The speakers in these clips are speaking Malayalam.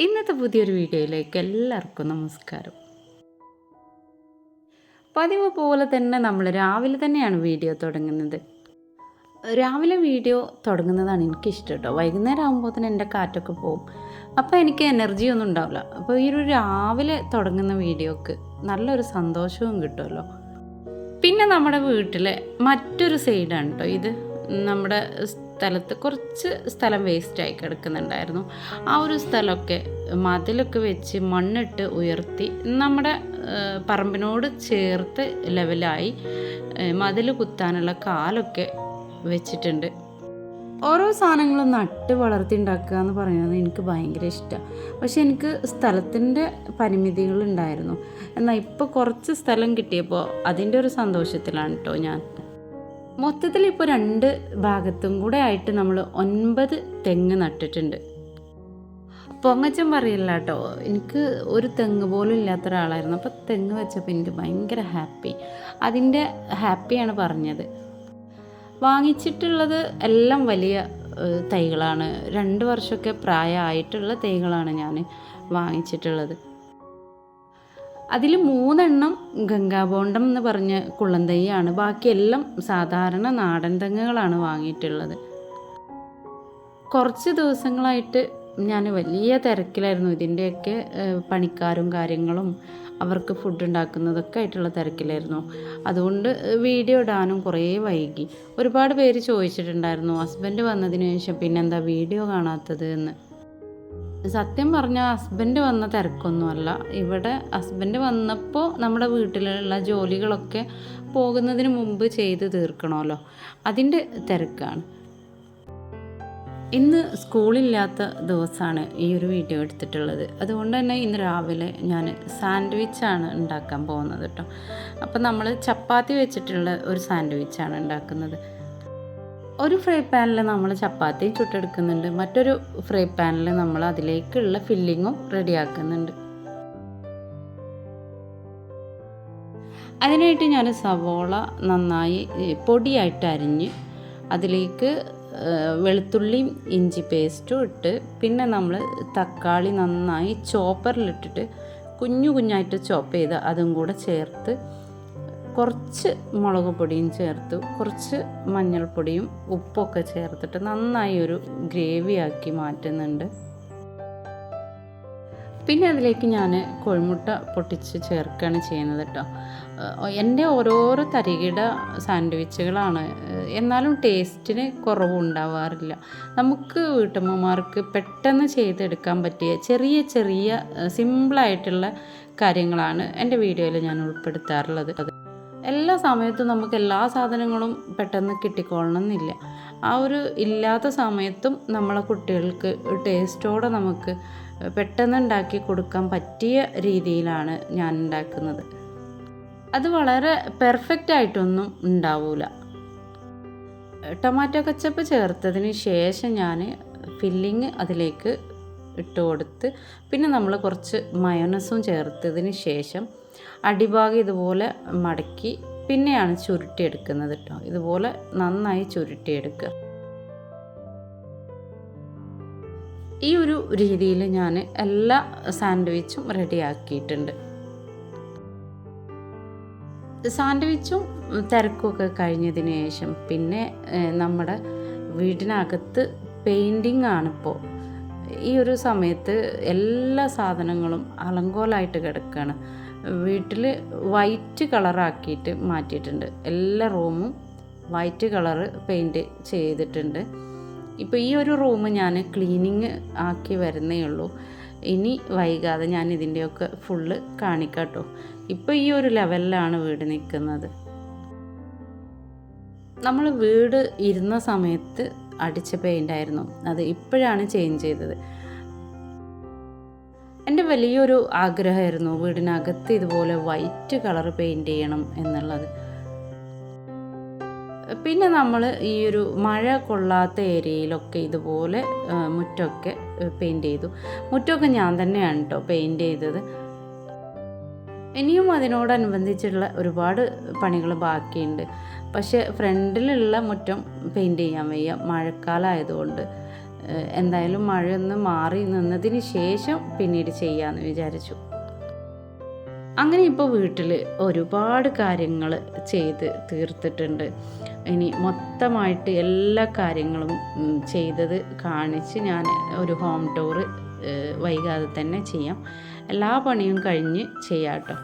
ഇന്നത്തെ പുതിയൊരു വീഡിയോയിലേക്ക് എല്ലാവർക്കും നമസ്കാരം. പതിവ് പോലെ തന്നെ നമ്മൾ രാവിലെ തന്നെയാണ് വീഡിയോ തുടങ്ങുന്നത്. രാവിലെ വീഡിയോ തുടങ്ങുന്നതാണ് എനിക്കിഷ്ടം കേട്ടോ വൈകുന്നേരം ആകുമ്പോൾ തന്നെ എന്റെ കാറ്റൊക്കെ പോകും അപ്പോൾ എനിക്ക് എനർജി ഒന്നും ഉണ്ടാവില്ല. അപ്പോൾ ഈ ഒരു രാവിലെ തുടങ്ങുന്ന വീഡിയോക്ക് നല്ലൊരു സന്തോഷവും കിട്ടുമല്ലോ. പിന്നെ നമ്മുടെ വീട്ടിലെ മറ്റൊരു സൈഡാണ് കേട്ടോ ഇത്. നമ്മുടെ സ്ഥലത്ത് കുറച്ച് സ്ഥലം വേസ്റ്റായി കിടക്കുന്നുണ്ടായിരുന്നു. ആ ഒരു സ്ഥലമൊക്കെ മതിലൊക്കെ വെച്ച് മണ്ണിട്ട് ഉയർത്തി നമ്മുടെ പറമ്പിനോട് ചേർത്ത് ലെവലായി മതിൽ കുത്താനുള്ള കാലൊക്കെ വെച്ചിട്ടുണ്ട്. ഓരോ സാധനങ്ങളും നട്ട് വളർത്തി ഉണ്ടാക്കുക എന്ന് പറയുന്നത് എനിക്ക് ഭയങ്കര ഇഷ്ടമാണ് പക്ഷെ എനിക്ക് സ്ഥലത്തിന്റെ പരിമിതികളുണ്ടായിരുന്നു. എന്നാൽ ഇപ്പോൾ കുറച്ച് സ്ഥലം കിട്ടിയപ്പോൾ അതിന്റെ ഒരു സന്തോഷത്തിലാണ് കേട്ടോ ഞാൻ. മൊത്തത്തിൽ ഇപ്പോൾ രണ്ട് ഭാഗത്തും കൂടെ ആയിട്ട് നമ്മൾ ഒൻപത് തെങ്ങ് നട്ടിട്ടുണ്ട്. പൊങ്ങച്ചൻ പറയില്ല കേട്ടോ. എനിക്ക് ഒരു തെങ്ങ് പോലും ഇല്ലാത്ത ഒരാളായിരുന്നു. അപ്പോൾ തെങ്ങ് വെച്ചപ്പോൾ എനിക്ക് ഭയങ്കര ഹാപ്പി. അതിന്റെ ഹാപ്പിയാണ് പറഞ്ഞത്. വാങ്ങിച്ചിട്ടുള്ളത് എല്ലാം വലിയ തൈകളാണ്. രണ്ട് വർഷമൊക്കെ പ്രായമായിട്ടുള്ള തൈകളാണ് ഞാൻ വാങ്ങിച്ചിട്ടുള്ളത്. അതിൽ മൂന്നെണ്ണം ഗംഗാബോണ്ടം എന്ന് പറഞ്ഞ കുള്ളൻ തൈയാണ് ബാക്കിയെല്ലാം സാധാരണ നാടൻ തെങ്ങുകളാണ് വാങ്ങിയിട്ടുള്ളത്. കുറച്ച് ദിവസങ്ങളായിട്ട് ഞാൻ വലിയ തിരക്കിലായിരുന്നു. ഇതിന്റെയൊക്കെ പണിക്കാരും കാര്യങ്ങളും അവർക്ക് ഫുഡ് ഉണ്ടാക്കുന്നതൊക്കെ ആയിട്ടുള്ള തിരക്കിലായിരുന്നു. അതുകൊണ്ട് വീഡിയോ ഇടാനും കുറേ വൈകി. ഒരുപാട് പേര് ചോദിച്ചിട്ടുണ്ടായിരുന്നു ഹസ്ബൻഡ് വന്നതിന് ശേഷം പിന്നെന്താ വീഡിയോ കാണാത്തത്? എന്ന്. സത്യം പറഞ്ഞാൽ ഹസ്ബൻഡ് വന്ന തിരക്കൊന്നുമല്ല. ഇവിടെ ഹസ്ബൻഡ് വന്നപ്പോൾ നമ്മുടെ വീട്ടിലുള്ള ജോലികളൊക്കെ പോകുന്നതിന് മുമ്പ് ചെയ്ത് തീർക്കണമല്ലോ. അതിന്റെ തിരക്കാണ്. ഇന്ന് സ്കൂളില്ലാത്ത ദിവസമാണ് ഈ ഒരു വീഡിയോ എടുത്തിട്ടുള്ളത്. അതുകൊണ്ട് തന്നെ ഇന്ന് രാവിലെ ഞാൻ സാൻഡ്വിച്ചാണ് ഉണ്ടാക്കാൻ പോകുന്നത് കേട്ടോ. അപ്പം നമ്മൾ ചപ്പാത്തി വെച്ചിട്ടുള്ള ഒരു സാൻഡ്വിച്ചാണ് ഉണ്ടാക്കുന്നത്. ഒരു ഫ്രൈ പാനിൽ നമ്മൾ ചപ്പാത്തി ചുട്ടെടുക്കുന്നുണ്ട്. മറ്റൊരു ഫ്രൈ പാനിൽ നമ്മൾ അതിലേക്കുള്ള ഫില്ലിങ്ങും റെഡിയാക്കുന്നുണ്ട്. അതിനായിട്ട് ഞാൻ സവോള നന്നായി പൊടിയായിട്ട് അരിഞ്ഞ് അതിലേക്ക് വെളുത്തുള്ളിയും ഇഞ്ചി പേസ്റ്റും ഇട്ട് പിന്നെ നമ്മൾ തക്കാളി നന്നായി ചോപ്പറിലിട്ടിട്ട് കുഞ്ഞു കുഞ്ഞായിട്ട് ചോപ്പ് ചെയ്ത് അതും കൂടെ ചേർത്ത് കുറച്ച് മുളക് പൊടിയും ചേർത്ത് കുറച്ച് മഞ്ഞൾപ്പൊടിയും ഉപ്പൊക്കെ ചേർത്തിട്ട് നന്നായി ഒരു ഗ്രേവി ആക്കി മാറ്റുന്നുണ്ട്. പിന്നെ അതിലേക്ക് ഞാൻ കോഴിമുട്ട പൊട്ടിച്ച് ചേർക്കുകയാണ് ചെയ്യുന്നത് കേട്ടോ എന്റെ ഓരോരോ തരികിട സാൻഡ്വിച്ചുകളാണ്. എന്നാലും ടേസ്റ്റിന് കുറവുണ്ടാവാറില്ല നമുക്ക് വീട്ടമ്മമാർക്ക് പെട്ടെന്ന് ചെയ്തെടുക്കാൻ പറ്റിയ ചെറിയ ചെറിയ സിമ്പിളായിട്ടുള്ള കാര്യങ്ങളാണ് എന്റെ വീഡിയോയിൽ ഞാൻ ഉൾപ്പെടുത്താറുള്ളത്. എല്ലാ സമയത്തും നമുക്ക് എല്ലാ സാധനങ്ങളും പെട്ടെന്ന് കിട്ടിക്കൊള്ളണം എന്നില്ല ആ ഒരു ഇല്ലാത്ത സമയത്തും നമ്മളെ കുട്ടികൾക്ക് ടേസ്റ്റോടെ നമുക്ക് പെട്ടെന്ന് ഉണ്ടാക്കി കൊടുക്കാൻ പറ്റിയ രീതിയിലാണ് ഞാൻ ഉണ്ടാക്കുന്നത് അത് വളരെ പെർഫെക്റ്റ് ആയിട്ടൊന്നും ഉണ്ടാവില്ല ടൊമാറ്റോ കച്ചപ്പ് ചേർത്തതിന് ശേഷം ഞാൻ ഫില്ലിങ് അതിലേക്ക് ഇട്ട് കൊടുത്ത് പിന്നെ നമ്മൾ കുറച്ച് മയോനസും ചേർത്തതിന് ശേഷം അടിഭാഗം ഇതുപോലെ മടക്കി പിന്നെയാണ് ചുരുട്ടിയെടുക്കുന്നത് കേട്ടോ. ഇതുപോലെ നന്നായി ചുരുട്ടിയെടുക്കുക. ഈ ഒരു രീതിയിൽ ഞാൻ എല്ലാ സാൻഡ്വിച്ചും റെഡിയാക്കിയിട്ടുണ്ട്. സാൻഡ്വിച്ചും തിരക്കുമൊക്കെ കഴിഞ്ഞതിന് ശേഷം പിന്നെ നമ്മുടെ വീടിനകത്ത് പെയിന്റിങ് ആണിപ്പോൾ ഈ ഒരു സമയത്ത് എല്ലാ സാധനങ്ങളും അലങ്കോലായിട്ട് കിടക്കുകയാണ് വീട്ടിൽ വൈറ്റ് കളറാക്കിയിട്ട് മാറ്റിയിട്ടുണ്ട്. എല്ലാ റൂമും വൈറ്റ് കളറ് പെയിന്റ് ചെയ്തിട്ടുണ്ട്. ഇപ്പോൾ ഈ ഒരു റൂം ഞാൻ ക്ലീനിങ് ആക്കി വരുന്നേ ഉള്ളൂ. ഇനി വൈകാതെ ഞാൻ ഇതിന്റെയൊക്കെ ഫുള്ള് കാണിക്കാട്ടോ. ഇപ്പോൾ ഈ ഒരു ലെവലിലാണ് വീട് നിൽക്കുന്നത് നമ്മൾ വീട് ഇരുന്ന സമയത്ത് അടിച്ച പെയിന്റായിരുന്നു അത് ഇപ്പോഴാണ് ചേഞ്ച് ചെയ്തത്. എന്റെ വലിയൊരു ആഗ്രഹമായിരുന്നു വീടിനകത്ത് ഇതുപോലെ വൈറ്റ് കളർ പെയിന്റ് ചെയ്യണം എന്നുള്ളത്. പിന്നെ നമ്മൾ ഈ ഒരു മഴ കൊള്ളാത്ത ഏരിയയിലൊക്കെ ഇതുപോലെ മുറ്റമൊക്കെ പെയിന്റ് ചെയ്തു. മുറ്റമൊക്കെ ഞാൻ തന്നെയാണ് കേട്ടോ പെയിന്റ് ചെയ്തത്. ഇനിയും അതിനോടനുബന്ധിച്ചുള്ള ഒരുപാട് പണികൾ ബാക്കിയുണ്ട്. പക്ഷെ ഫ്രണ്ടിലുള്ള മുറ്റം പെയിന്റ് ചെയ്യാൻ വയ്യ. മഴക്കാലമായതുകൊണ്ട് എന്തായാലും എന്തായാലും ഒന്ന് മാറി നിന്നതിന് ശേഷം പിന്നീട് ചെയ്യാമെന്ന് വിചാരിച്ചു. അങ്ങനെ ഇപ്പോൾ വീട്ടിൽ ഒരുപാട് കാര്യങ്ങൾ ചെയ്ത് തീർത്തിട്ടുണ്ട്. ഇനി മൊത്തമായിട്ട് എല്ലാ കാര്യങ്ങളും ചെയ്തത് കാണിച്ച് ഞാൻ ഒരു ഹോം ടൂറ് വൈകാതെ തന്നെ ചെയ്യാം. എല്ലാ പണിയും കഴിഞ്ഞ് ചെയ്യാം കേട്ടോ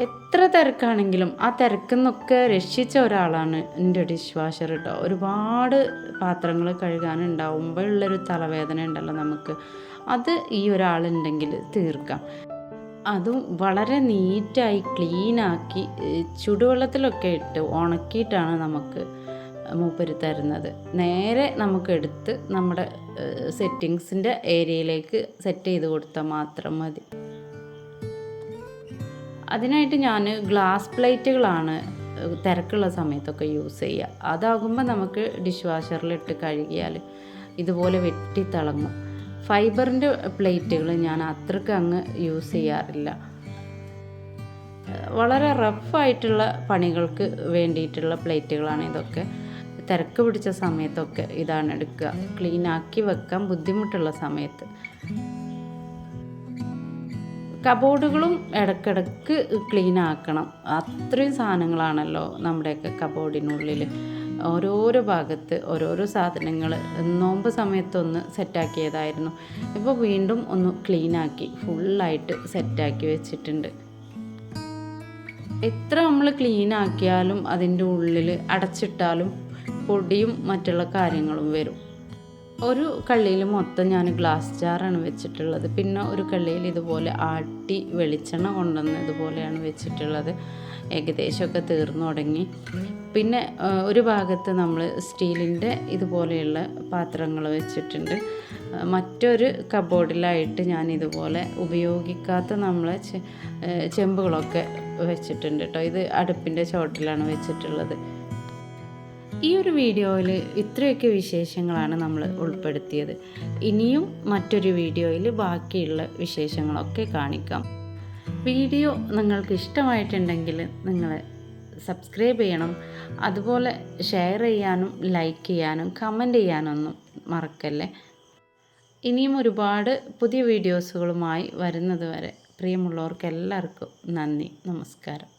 എത്ര തിരക്കാണെങ്കിലും ആ തിരക്കിൽ നിന്നൊക്കെ രക്ഷിച്ച ഒരാളാണ് എന്റെ ഡിഷ് വാഷർ കേട്ടോ ഒരുപാട് പാത്രങ്ങൾ കഴുകാനുണ്ടാവുമ്പോഴുള്ളൊരു തലവേദന ഉണ്ടല്ലോ നമുക്ക്. അത് ഈ ഒരാളുണ്ടെങ്കിൽ തീർക്കാം. അതും വളരെ നീറ്റായി ക്ലീനാക്കി ചുടുവെള്ളത്തിലൊക്കെ ഇട്ട് ഉണക്കിയിട്ടാണ് നമുക്ക് മൂപ്പര് തരുന്നത്. നേരെ നമുക്കെടുത്ത് നമ്മുടെ സെറ്റിങ്സിന്റെ ഏരിയയിലേക്ക് സെറ്റ് ചെയ്ത് കൊടുത്താൽ മാത്രം മതി. അതിനായിട്ട് ഞാൻ ഗ്ലാസ് പ്ലേറ്റുകളാണ് തിരക്കുള്ള സമയത്തൊക്കെ യൂസ് ചെയ്യുക. അതാകുമ്പോൾ നമുക്ക് ഡിഷ് വാഷറിലിട്ട് കഴുകിയാൽ ഇതുപോലെ വെട്ടി വെട്ടിത്തിളങ്ങും ഫൈബറിന്റെ പ്ലേറ്റുകൾ ഞാൻ അത്രയ്ക്ക് അങ്ങ് യൂസ് ചെയ്യാറില്ല. വളരെ റഫായിട്ടുള്ള പണികൾക്ക് വേണ്ടിയിട്ടുള്ള പ്ലേറ്റുകളാണ് ഇതൊക്കെ. തിരക്ക് പിടിച്ച സമയത്തൊക്കെ ഇതാണ് എടുക്കുക. ക്ലീൻ ആക്കി വെക്കാൻ ബുദ്ധിമുട്ടുള്ള സമയത്ത്. കബോർഡുകളും ഇടക്കിടക്ക് ക്ലീൻ ആക്കണം. അത്രയും സാധനങ്ങളാണല്ലോ നമ്മുടെയൊക്കെ കബോർഡിനുള്ളിൽ ഓരോരോ ഭാഗത്ത് ഓരോരോ സാധനങ്ങൾ നോമ്പ് സമയത്തൊന്ന് സെറ്റാക്കിയതായിരുന്നു. ഇപ്പോൾ വീണ്ടും ഒന്ന് ക്ലീനാക്കി ഫുള്ളായിട്ട് സെറ്റാക്കി വെച്ചിട്ടുണ്ട്. എത്ര നമ്മൾ ക്ലീൻ ആക്കിയാലും അതിന്റെ ഉള്ളിൽ അടച്ചിട്ടാലും പൊടിയും മറ്റുള്ള കാര്യങ്ങളും വരും. ഒരു കള്ളിയിൽ മൊത്തം ഞാൻ ഗ്ലാസ് ജാറാണ് വെച്ചിട്ടുള്ളത്. പിന്നെ ഒരു കള്ളിയിൽ ഇതുപോലെ ആട്ടി വെളിച്ചെണ്ണ കൊണ്ടുവന്ന് ഇതുപോലെയാണ് വെച്ചിട്ടുള്ളത്. ഏകദേശമൊക്കെ തീർന്നു തുടങ്ങി. പിന്നെ ഒരു ഭാഗത്ത് നമ്മൾ സ്റ്റീലിന്റെ ഇതുപോലെയുള്ള പാത്രങ്ങൾ വെച്ചിട്ടുണ്ട്. മറ്റൊരു കബോർഡിലായിട്ട് ഞാൻ ഇതുപോലെ ഉപയോഗിക്കാത്ത നമ്മൾ ചെമ്പുകളൊക്കെ വെച്ചിട്ടുണ്ട് കേട്ടോ. ഇത് അടുപ്പിന്റെ ചോട്ടിലാണ് വെച്ചിട്ടുള്ളത്. ഈ ഒരു വീഡിയോയിൽ ഇത്രയൊക്കെ വിശേഷങ്ങളാണ് നമ്മൾ ഉൾപ്പെടുത്തിയത്. ഇനിയും മറ്റൊരു വീഡിയോയിൽ ബാക്കിയുള്ള വിശേഷങ്ങളൊക്കെ കാണിക്കാം. വീഡിയോ നിങ്ങൾക്ക് ഇഷ്ടമായിട്ടുണ്ടെങ്കിൽ നിങ്ങൾ സബ്സ്ക്രൈബ് ചെയ്യണം. അതുപോലെ ഷെയർ ചെയ്യാനും ലൈക്ക് ചെയ്യാനും കമന്റ് ചെയ്യാനൊന്നും മറക്കല്ലേ? ഇനിയും ഒരുപാട് പുതിയ വീഡിയോസുകളുമായി വരുന്നത് വരെ പ്രിയമുള്ളവർക്ക് എല്ലാവർക്കും നന്ദി. നമസ്കാരം.